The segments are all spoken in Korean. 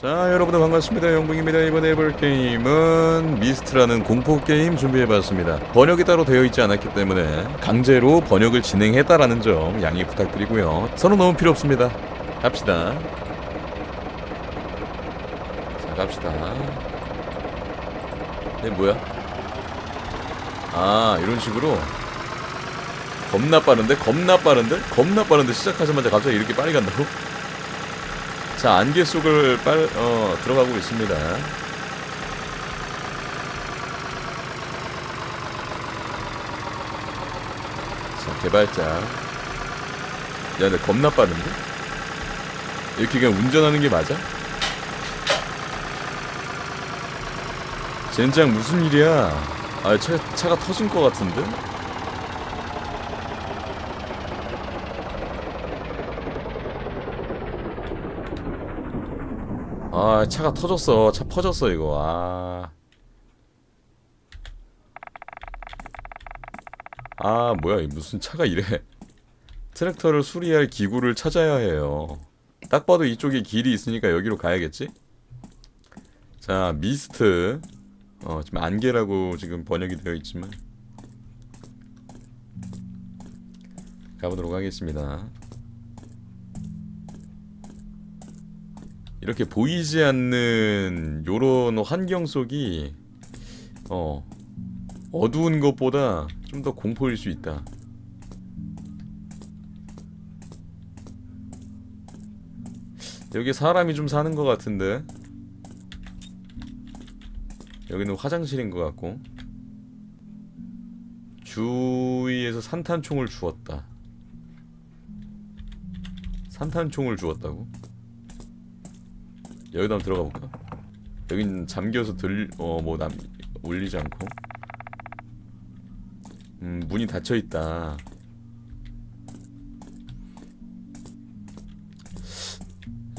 자 여러분들 반갑습니다. 영붕입니다. 이번에 해볼 게임은 미스트라는 공포게임 준비해봤습니다. 번역이 따로 되어 있지 않았기 때문에 강제로 번역을 진행했다라는 점 양해 부탁드리고요. 선은 너무 필요 없습니다. 갑시다. 자 갑시다. 이게 뭐야? 아 이런 식으로? 겁나 빠른데? 겁나 빠른데? 겁나 빠른데 시작하자마자 갑자기 이렇게 빨리 간다고? 자 안개 속을 빨 어, 들어가고 있습니다. 자 개발자. 야 근데 겁나 빠른데? 이렇게 그냥 운전하는 게 맞아? 젠장 무슨 일이야? 아 차, 차가 터진 것 같은데? 아 차가 터졌어. 차 퍼졌어 이거. 아. 아 뭐야 이 무슨 차가 이래. 트랙터를 수리할 기구를 찾아야 해요. 딱 봐도 이쪽에 길이 있으니까 여기로 가야겠지? 자 미스트. 어 지금 안개라고 지금 번역이 되어 있지만. 가보도록 하겠습니다 이렇게 보이지 않는 요런 환경 속이 어 어두운 것보다 좀 더 공포일 수 있다. 여기 사람이 좀 사는 것 같은데 여기는 화장실인 것 같고 주위에서 산탄총을 주었다. 산탄총을 주었다고? 여기다 한번 들어가 볼까? 여긴 잠겨서 들, 어, 뭐, 남, 울리지 않고. 음, 문이 닫혀 있다.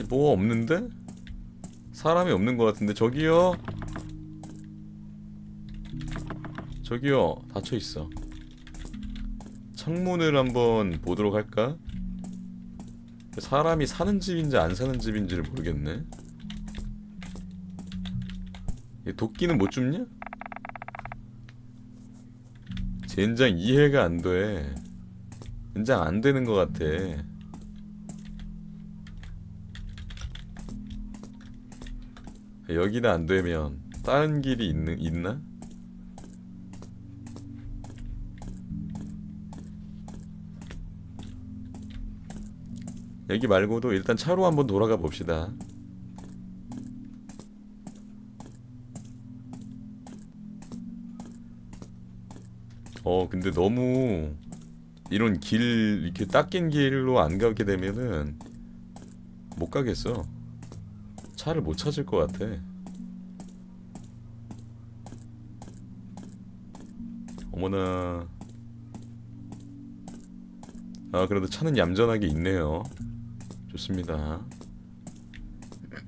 뭐가 없는데? 사람이 없는 것 같은데, 저기요? 저기요, 닫혀 있어. 창문을 한번 보도록 할까? 사람이 사는 집인지 안 사는 집인지를 모르겠네. 얘 도끼는 못 줍냐? 젠장 이해가 안 돼. 젠장 안 되는 것 같아. 여기는 안 되면 다른 길이 있는 있나? 여기 말고도 일단 차로 한번 돌아가 봅시다. 어 근데 너무 이런 길 이렇게 닦인 길로 안 가게 되면은 못 가겠어. 차를 못 찾을 것 같아. 어머나. 아 그래도 차는 얌전하게 있네요. 좋습니다.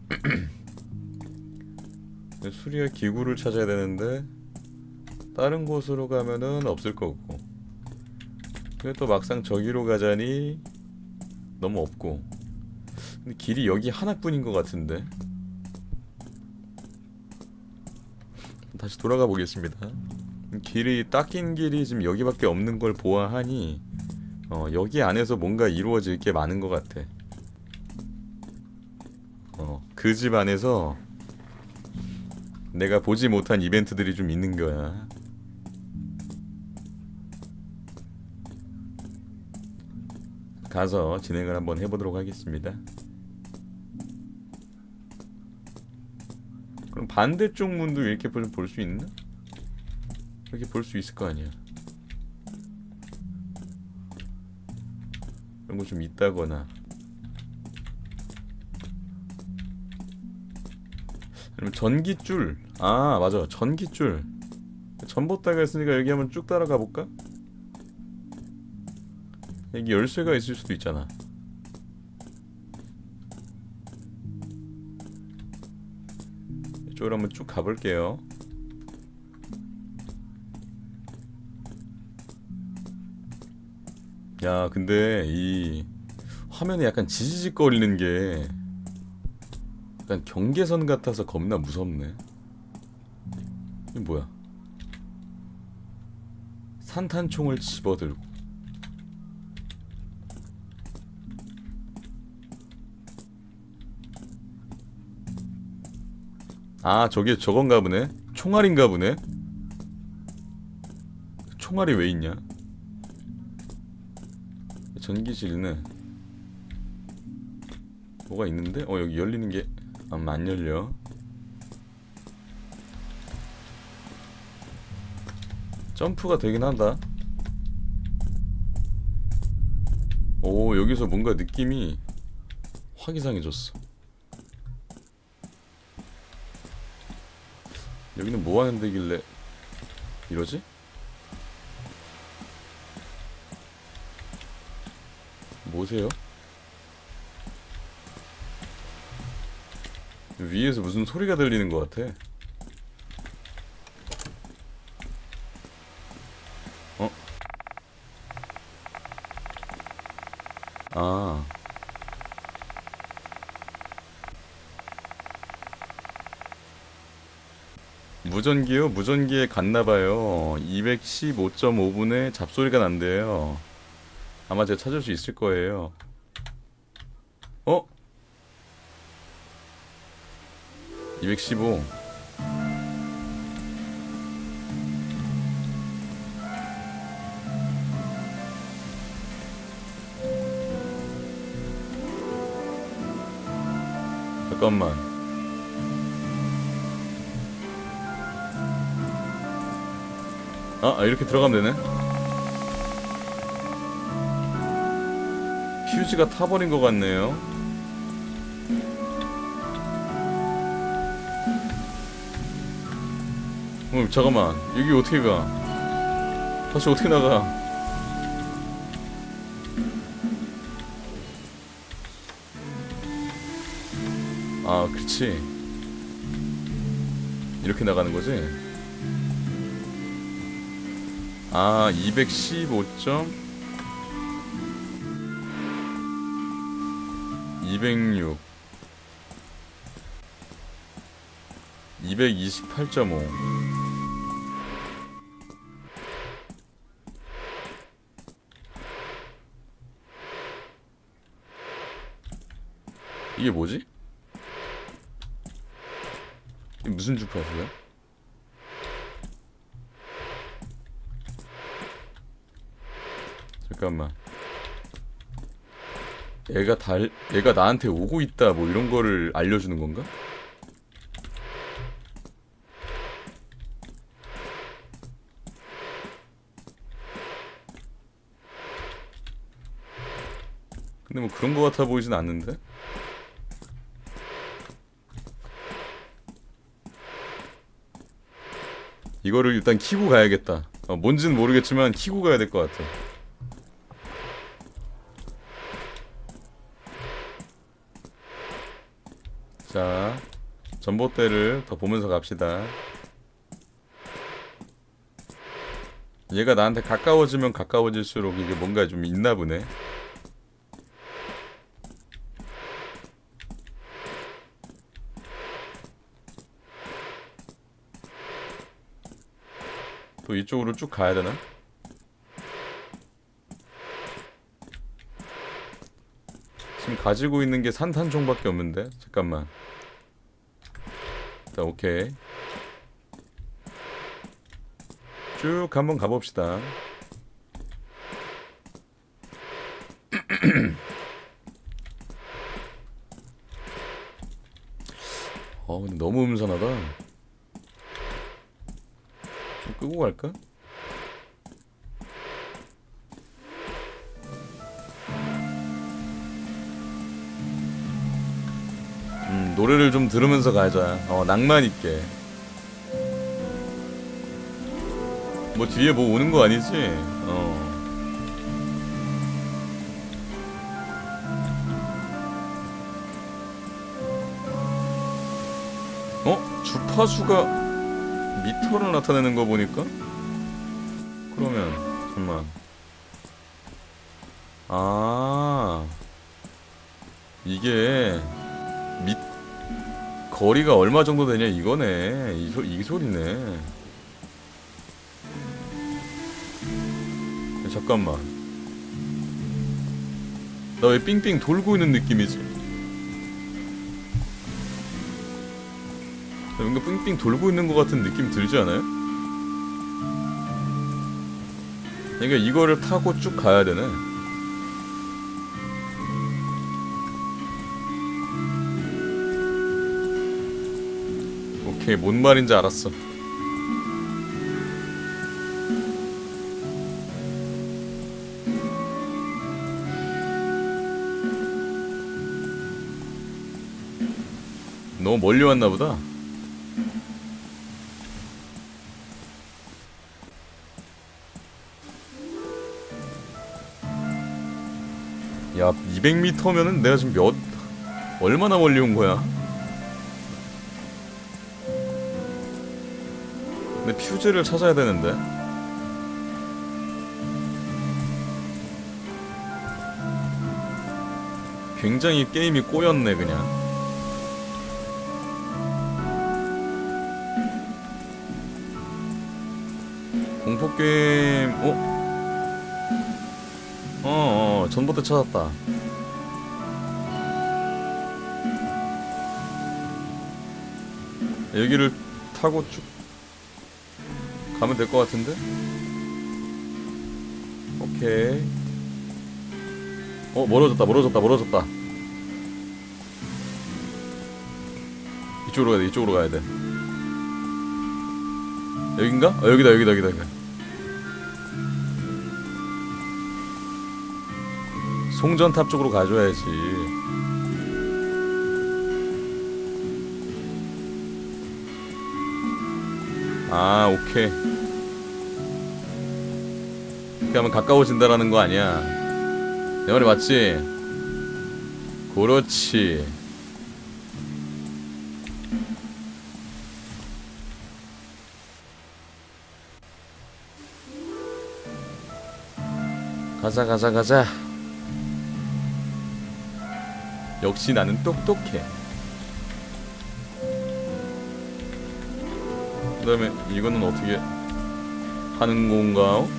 수리할 기구를 찾아야 되는데 다른 곳으로 가면은 없을 거고. 근데 또 막상 저기로 가자니 너무 없고. 근데 길이 여기 하나뿐인 것 같은데. 다시 돌아가 보겠습니다. 길이 닦인 길이 지금 여기밖에 없는 걸 보아하니 어, 여기 안에서 뭔가 이루어질 게 많은 것 같아. 어, 그 집 안에서 내가 보지 못한 이벤트들이 좀 있는 거야 가서 진행을 한번 해보도록 하겠습니다. 그럼 반대쪽 문도 이렇게 볼 수 있나? 이렇게 볼 수 있을 거 아니야. 이런 거 좀 있다거나. 아니면 전기줄. 아 맞아 전기줄. 전봇대가 있으니까 여기 한번 쭉 따라가 볼까? 여기 열쇠가 있을 수도 있잖아. 이쪽으로 한번 쭉 가볼게요. 야, 근데 이 화면에 약간 지지직거리는 게 약간 경계선 같아서 겁나 무섭네. 이게 뭐야? 산탄총을 집어들고. 아 저게 저건가 보네. 총알인가 보네. 총알이 왜 있냐? 전기실네. 뭐가 있는데? 어 여기 열리는 게안안 열려. 점프가 되긴 한다. 오 여기서 뭔가 느낌이 확 이상해졌어. 여기는 뭐 하는 데길래 이러지? 뭐세요? 위에서 무슨 소리가 들리는 것 같아. 어? 아. 무전기요? 무전기에 갔나봐요. 215.5분에 잡소리가 난대요. 아마 제가 찾을 수 있을 거예요. 어? 215. 잠깐만. 아, 아, 이렇게 들어가면 되네. 퓨즈가 타버린 것 같네요. 어, 잠깐만. 여기 어떻게 가? 다시 어떻게 나가? 아, 그렇지. 이렇게 나가는 거지? 아, 215점 206 228.5 이게 뭐지? 이게 무슨 주파수야? 잠깐만 얘가 달 얘가 나한테 오고 있다 뭐 이런 거를 알려주는 건가? 근데 뭐 그런 거 같아 보이진 않는데? 이거를 일단 키고 가야겠다. 어, 뭔지는 모르겠지만 키고 가야 될 것 같아. 자, 전봇대를 더 보면서 갑시다. 얘가 나한테 가까워지면 가까워질수록 이게 뭔가 좀 있나 보네. 또 이쪽으로 쭉 가야 되나? 지금 가지고 있는 게 산탄총밖에 없는데 잠깐만 자 오케이. 쭉 한번 가봅시다. 어 근데 너무 음산하다. 좀 끄고 갈까? 노래를 좀 들으면서 가자. 어, 낭만 있게. 뭐 뒤에 뭐 오는 거 아니지? 어. 어? 주파수가 미터를 나타내는 거 보니까? 그러면 잠만. 아. 이게 미 거리가 얼마 정도 되냐 이거네 이, 소, 이 소리네 야, 잠깐만 나왜 삥삥 돌고 있는 느낌이지? 나 뭔가 삥삥 돌고 있는 것 같은 느낌 들지 않아요? 그러니까 이거를 타고 쭉 가야 되네 오케이 뭔 말인지 알았어. 너무 멀리 왔나 보다. 야 200m면은 내가 지금 몇 얼마나 멀리 온 거야 근데 퓨즈를 찾아야 되는데? 굉장히 게임이 꼬였네 그냥. 공포 게임 어? 어, 어 전봇대 찾았다. 여기를 타고 쭉 가면 될 것 같은데? 오케이. 어, 멀어졌다, 멀어졌다, 멀어졌다. 이쪽으로 가야 돼, 이쪽으로 가야 돼. 여긴가? 어, 여기다, 여기다, 여기다, 여기다. 송전탑 쪽으로 가줘야지. 아 오케이 이렇게 하면 가까워진다라는 거 아니야 내 말이 맞지? 그렇지 가자 가자 가자 역시 나는 똑똑해 그 다음에 이거는 어떻게 하는 건가? 어?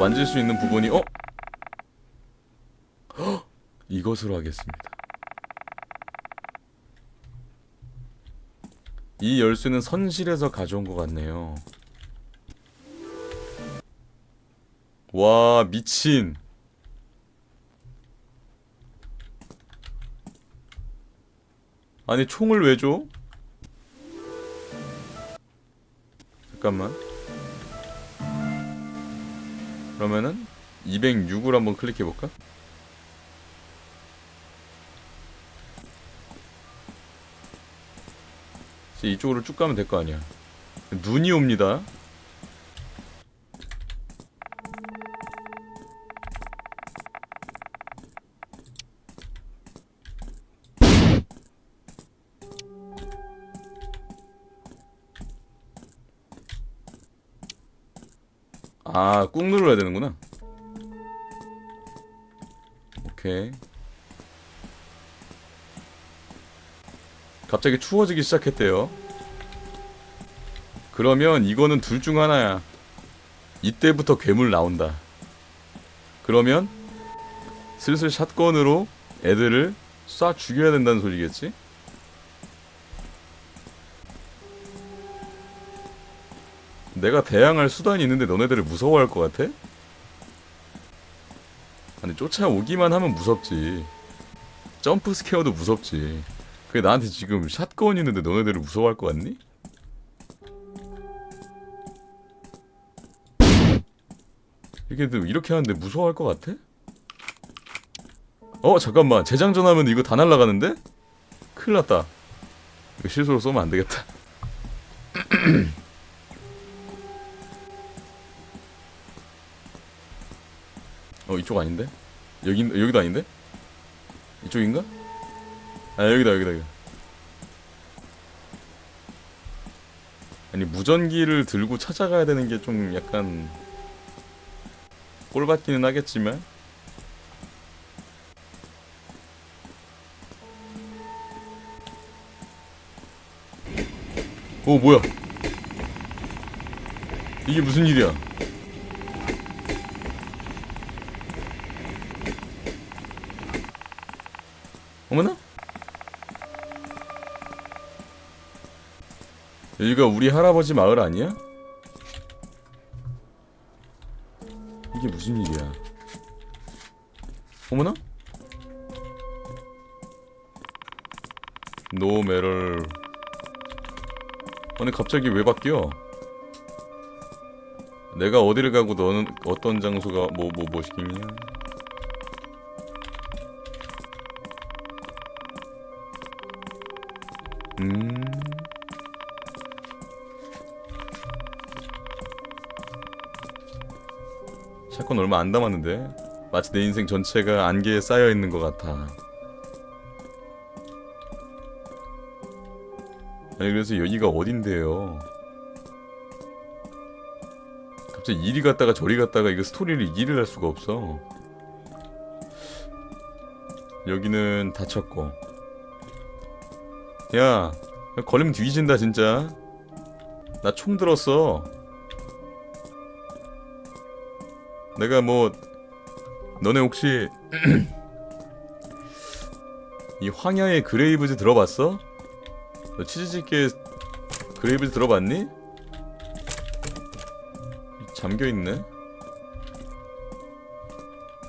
만질 수 있는 부분이 어? 헉! 이것으로 하겠습니다. 이 열쇠는 선실에서 가져온 것 같네요. 와 미친. 아니 총을 왜 줘? 잠깐만 그러면은 206을 한번 클릭해 볼까? 이제 이쪽으로 쭉 가면 될 거 아니야 눈이 옵니다 눌러야 되는구나. 오케이. 갑자기 추워지기 시작했대요. 그러면 이거는 둘 중 하나야. 이때부터 괴물 나온다. 그러면 슬슬 샷건으로 애들을 쏴 죽여야 된다는 소리겠지? 내가 대항할 수단이 있는데 너네들을 무서워할 것 같아? 아니 쫓아오기만 하면 무섭지 점프 스퀘어도 무섭지 그게 나한테 지금 샷건 있는데 너네들을 무서워할 것 같니? 이게 이렇게 하는데 무서워할 것 같아? 어 잠깐만 재장전하면 이거 다 날라가는데? 큰일 났다 이거 실수로 쏘면 안 되겠다 어 이쪽 아닌데? 여기 여기도 아닌데? 이쪽인가? 아 여기다 여기다 여기. 아니 무전기를 들고 찾아가야 되는 게 좀 약간 꼴 받기는 하겠지만 오 뭐야 이게 무슨 일이야 어머나 여기가 우리 할아버지 마을 아니야? 이게 무슨 일이야? 어머나? 노 메럴 아니 갑자기 왜 바뀌어? 내가 어디를 가고 너는 어떤 장소가 뭐 뭐 뭐 시키냐? 음. 샷건 얼마 안 남았는데 마치 내 인생 전체가 안개에 쌓여 있는 것 같아. 아니 그래서 여기가 어딘데요? 갑자기 이리 갔다가 저리 갔다가 이거 스토리를 이해를 할 수가 없어. 여기는 닫혔고. 야, 걸리면 뒤진다 진짜. 나 총 들었어. 내가 뭐 너네 혹시 이 황야의 그레이브즈 들어봤어? 너 치즈집게 그레이브즈 들어봤니? 잠겨 있네.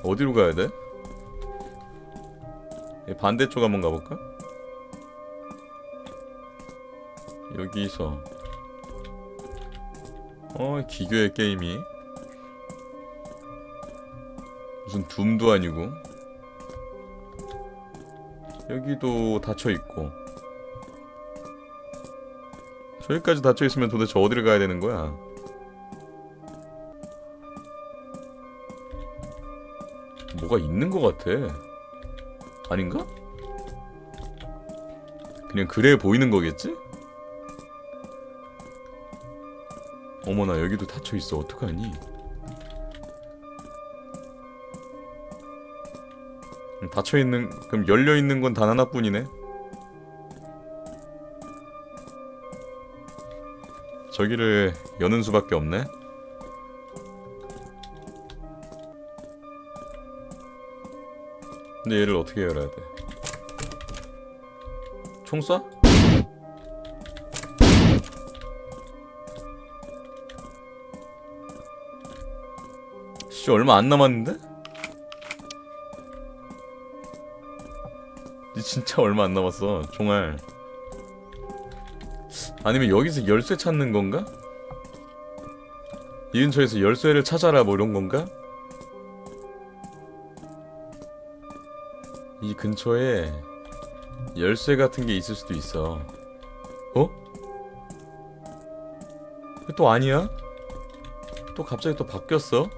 어디로 가야 돼? 이 반대쪽 한번 가볼까? 여기서 어 기교의 게임이 무슨 둠도 아니고 여기도 닫혀 있고 저기까지 닫혀 있으면 도대체 어디를 가야 되는 거야? 뭐가 있는 것 같아. 아닌가? 그냥 그래 보이는 거겠지? 어머나 여기도 닫혀 있어 어떡하니? 음, 닫혀 있는 그럼 열려 있는 건 단 하나뿐이네. 저기를 여는 수밖에 없네. 근데 얘를 어떻게 열어야 돼? 총 쏴? 씨 얼마 안 남았는데? 이 진짜 얼마 안 남았어 총알 아니면 여기서 열쇠 찾는 건가? 이 근처에서 열쇠를 찾아라 뭐 이런 건가? 이 근처에 열쇠 같은 게 있을 수도 있어. 어? 또 아니야? 또 갑자기 또 바뀌었어?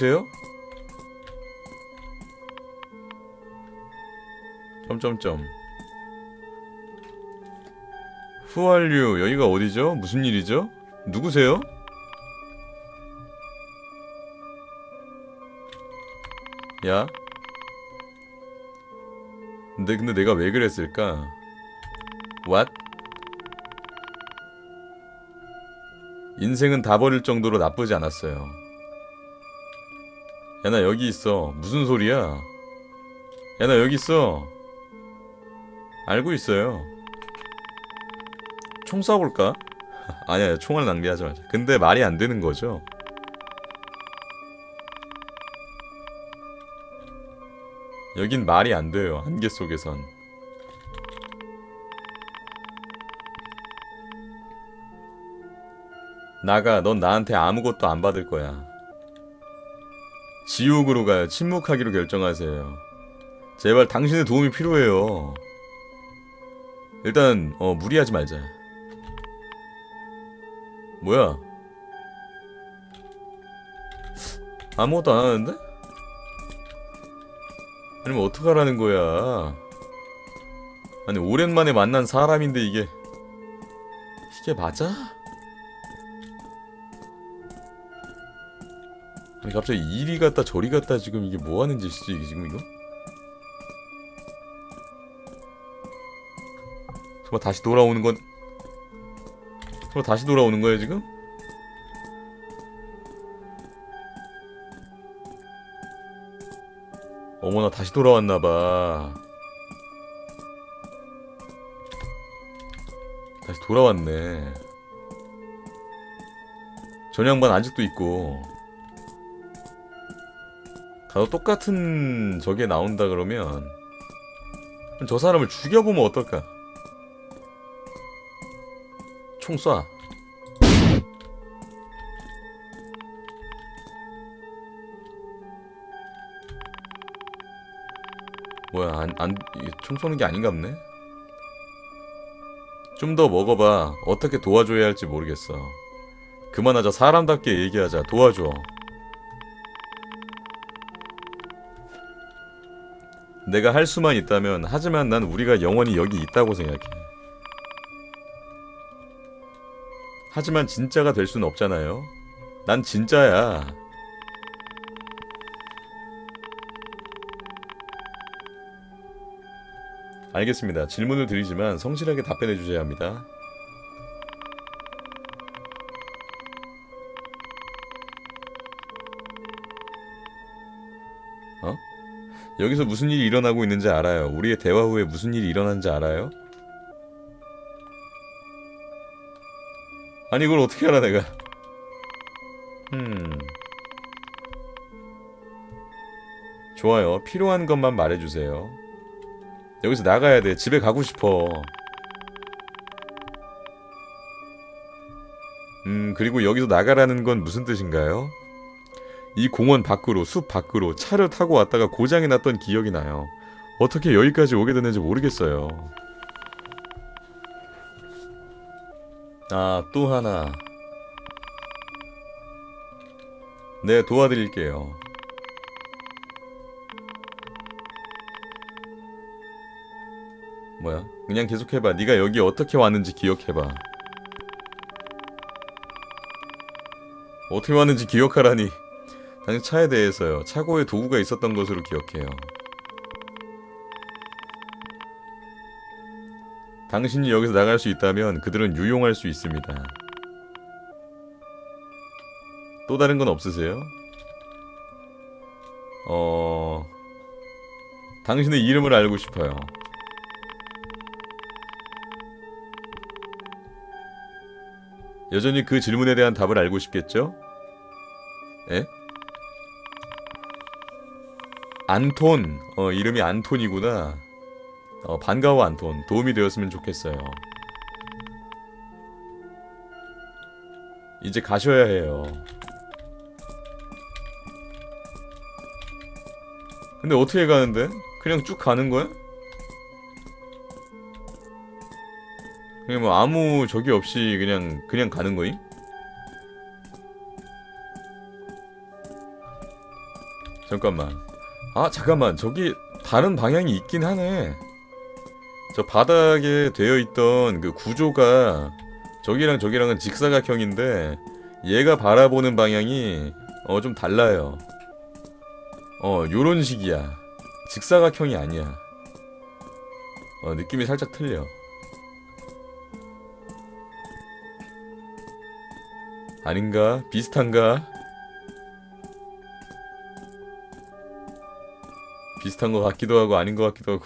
누구세요? 점점점. 후알류 여기가 어디죠? 무슨 일이죠? 누구세요? 야. 근데 근데 내가 왜 그랬을까? What? 인생은 다 버릴 정도로 나쁘지 않았어요. 야 나 여기 있어. 무슨 소리야? 야 나 여기 있어. 알고 있어요. 총 쏴볼까? 아니야 총알 낭비하지 말자 근데 말이 안 되는 거죠 여긴 말이 안 돼요 한계 속에선 나가 넌 나한테 아무것도 안 받을 거야 지옥으로 가요 침묵하기로 결정하세요 제발 당신의 도움이 필요해요 일단 어 무리하지 말자 뭐야? 아무것도 안 하는데? 아니면 어떡하라는 거야? 아니 오랜만에 만난 사람인데 이게 이게 맞아? 아니 갑자기 이리 갔다 저리 갔다 지금 이게 뭐 하는 짓이지 이게 지금 이거? 정말 다시 돌아오는 건 정말 다시 돌아오는 거야 지금? 어머나 다시 돌아왔나봐 다시 돌아왔네 전양반 아직도 있고 가도 똑같은 저게 나온다 그러면 저 사람을 죽여보면 어떨까 총 쏴. 뭐야 안 안 총 쏘는 게 아닌가 보네. 좀 더 먹어봐. 어떻게 도와줘야 할지 모르겠어. 그만하자. 사람답게 얘기하자. 도와줘. 내가 할 수만 있다면 하지만 난 우리가 영원히 여기 있다고 생각해. 하지만 진짜가 될 수는 없잖아요. 난 진짜야. 알겠습니다. 질문을 드리지만 성실하게 답변해 주셔야 합니다. 여기서 무슨 일이 일어나고 있는지 알아요. 우리의 대화 후에 무슨 일이 일어난지 알아요? 아니 이걸 어떻게 알아 내가? 음. 좋아요. 필요한 것만 말해주세요. 여기서 나가야 돼. 집에 가고 싶어. 음, 그리고 여기서 나가라는 건 무슨 뜻인가요? 이 공원 밖으로, 숲 밖으로 차를 타고 왔다가 고장이 났던 기억이 나요. 어떻게 여기까지 오게 됐는지 모르겠어요. 아, 또 하나. 네, 도와드릴게요. 뭐야? 그냥 계속해봐. 네가 여기 어떻게 왔는지 기억해봐. 어떻게 왔는지 기억하라니. 당신 차에 대해서요. 차고에 도구가 있었던 것으로 기억해요. 당신이 여기서 나갈 수 있다면 그들은 유용할 수 있습니다. 또 다른 건 없으세요? 어... 당신의 이름을 알고 싶어요. 여전히 그 질문에 대한 답을 알고 싶겠죠? 에? 안톤. 어, 이름이 안톤이구나. 어, 반가워 안톤. 도움이 되었으면 좋겠어요. 이제 가셔야 해요. 근데 어떻게 가는데? 그냥 쭉 가는 거야? 그냥 뭐 아무 적이 없이 그냥 그냥 가는 거임? 잠깐만. 아 잠깐만 저기 다른 방향이 있긴 하네. 저 바닥에 되어 있던 그 구조가 저기랑 저기랑은 직사각형인데 얘가 바라보는 방향이 어 좀 달라요. 어 요런 식이야. 직사각형이 아니야. 어 느낌이 살짝 틀려. 아닌가? 비슷한가? 비슷한 것 같기도 하고 아닌 것 같기도 하고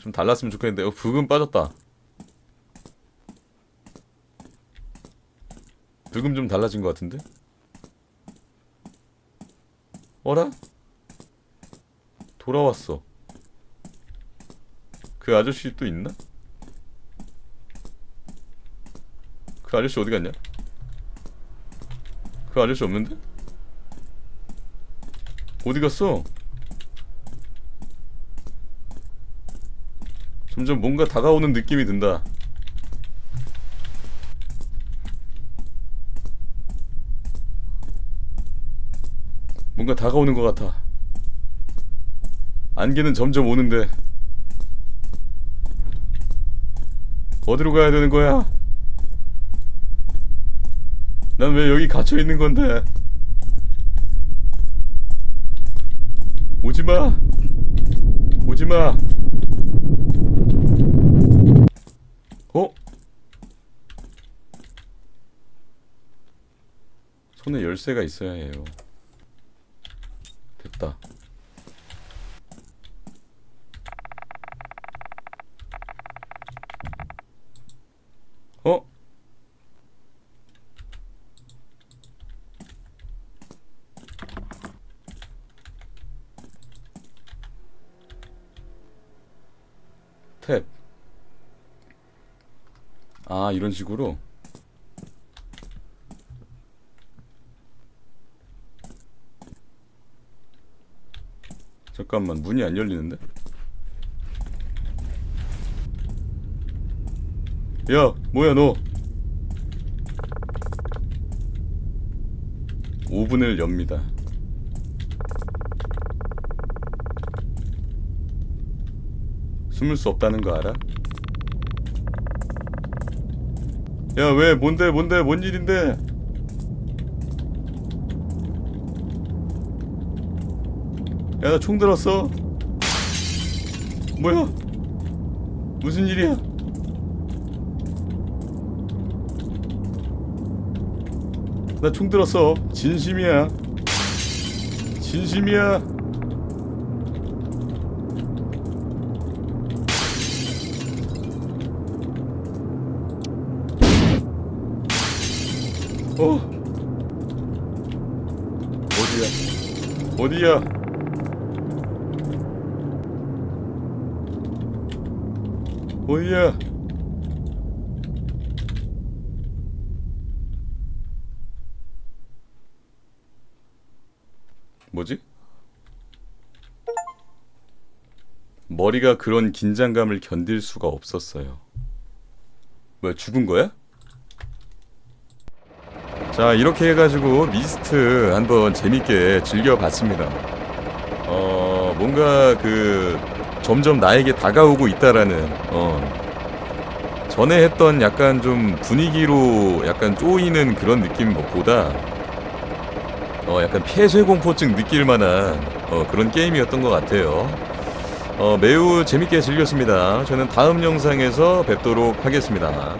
좀 달랐으면 좋겠는데 어 붉은 빠졌다 붉은 좀 달라진 것 같은데? 어라? 돌아왔어 그 아저씨 또 있나? 그 아저씨 어디 갔냐? 그 아저씨 없는데? 어디 갔어? 점점 뭔가 다가오는 느낌이 든다. 뭔가 다가오는 것 같아. 안개는 점점 오는데 어디로 가야 되는 거야? 난 왜 여기 갇혀 있는 건데? 오지 마. 오지 마. 어? 손에 열쇠가 있어야 해요. 됐다. 어? 탭. 아, 이런 식으로? 잠깐만, 문이 안 열리는데? 야, 뭐야, 너? 오븐을 엽니다. 숨을 수 없다는 거 알아? 야, 왜, 뭔데, 뭔데, 뭔 일인데? 야, 나 총 들었어. 뭐야? 무슨 일이야? 나 총 들었어. 진심이야. 진심이야. 어? 어디야? 어디야? 어디야? 뭐지? 머리가 그런 긴장감을 견딜 수가 없었어요. 뭐야, 죽은 거야? 자, 이렇게 해가지고 미스트 한번 재밌게 즐겨봤습니다. 어, 뭔가 그 점점 나에게 다가오고 있다라는 어, 전에 했던 약간 좀 분위기로 약간 쪼이는 그런 느낌 것보다 어, 약간 폐쇄 공포증 느낄 만한 어, 그런 게임이었던 것 같아요. 어, 매우 재밌게 즐겼습니다. 저는 다음 영상에서 뵙도록 하겠습니다.